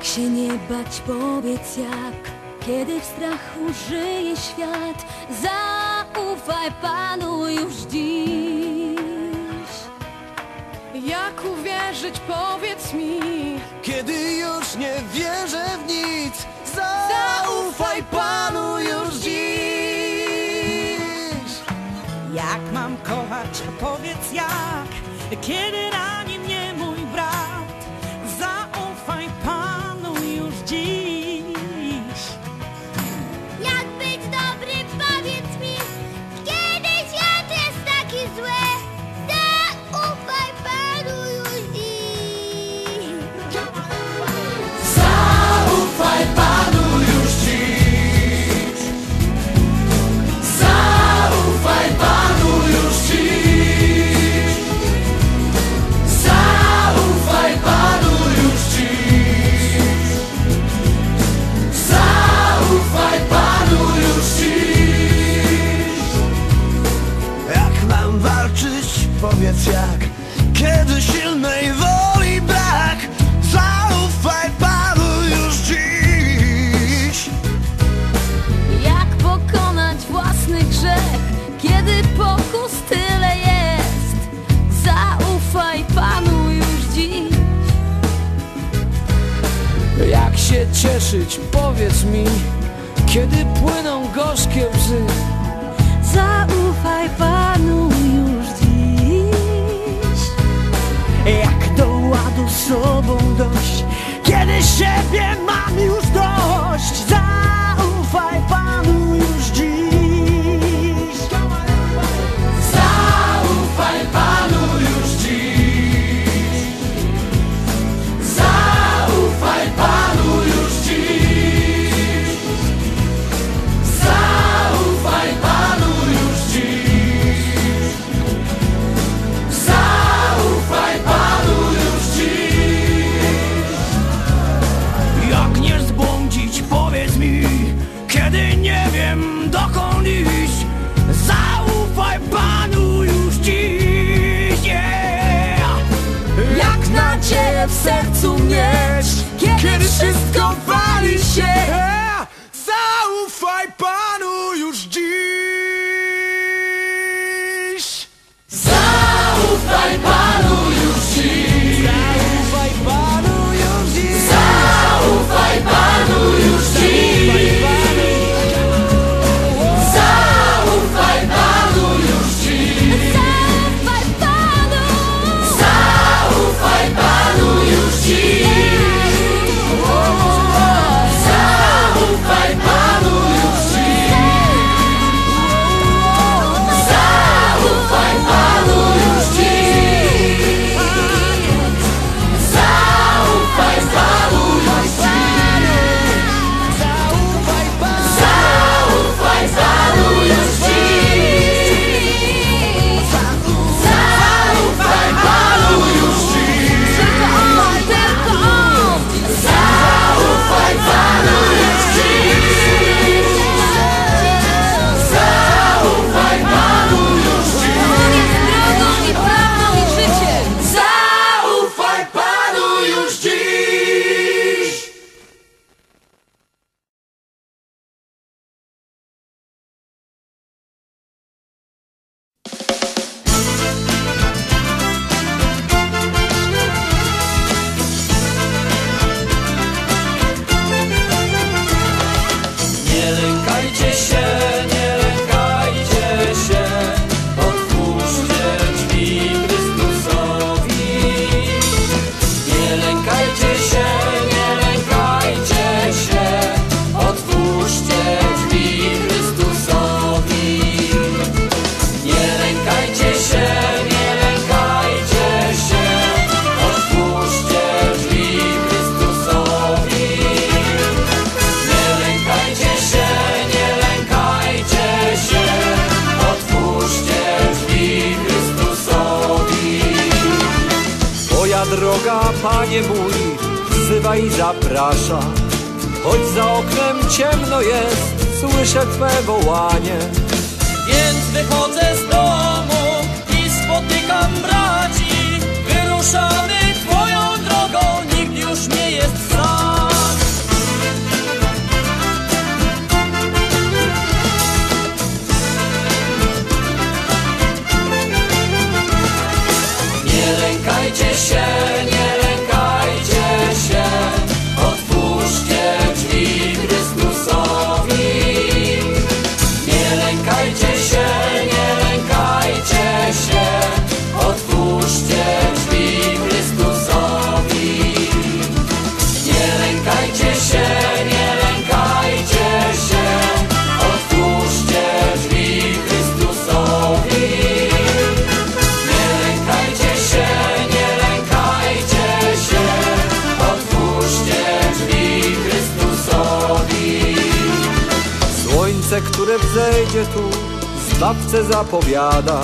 Jak się nie bać, powiedz jak? Kiedy w strachu żyje świat Zaufaj Panu już dziś. Jak uwierzyć, powiedz mi? Kiedy już nie wierzę w nic Zaufaj Panu już dziś. Jak mam kochać, powiedz jak? Kiedy na nim powiedz jak. Kiedy silnej woli brak Zaufaj Panu już dziś. Jak pokonać własny grzech Kiedy pokus tyle jest? Zaufaj Panu już dziś. Jak się cieszyć, powiedz mi Kiedy płyną gorzkie łzy sobą dość. Kiedy siebie mam już dość sercu mieć. droga, panie mój, wzywa i zaprasza. Choć za oknem ciemno jest, słyszę twe wołanie. Więc wychodź. Krew zejdzie tu, zbawcę zapowiada.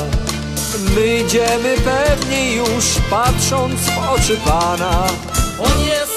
My idziemy pewnie już, patrząc w oczy Pana. On jest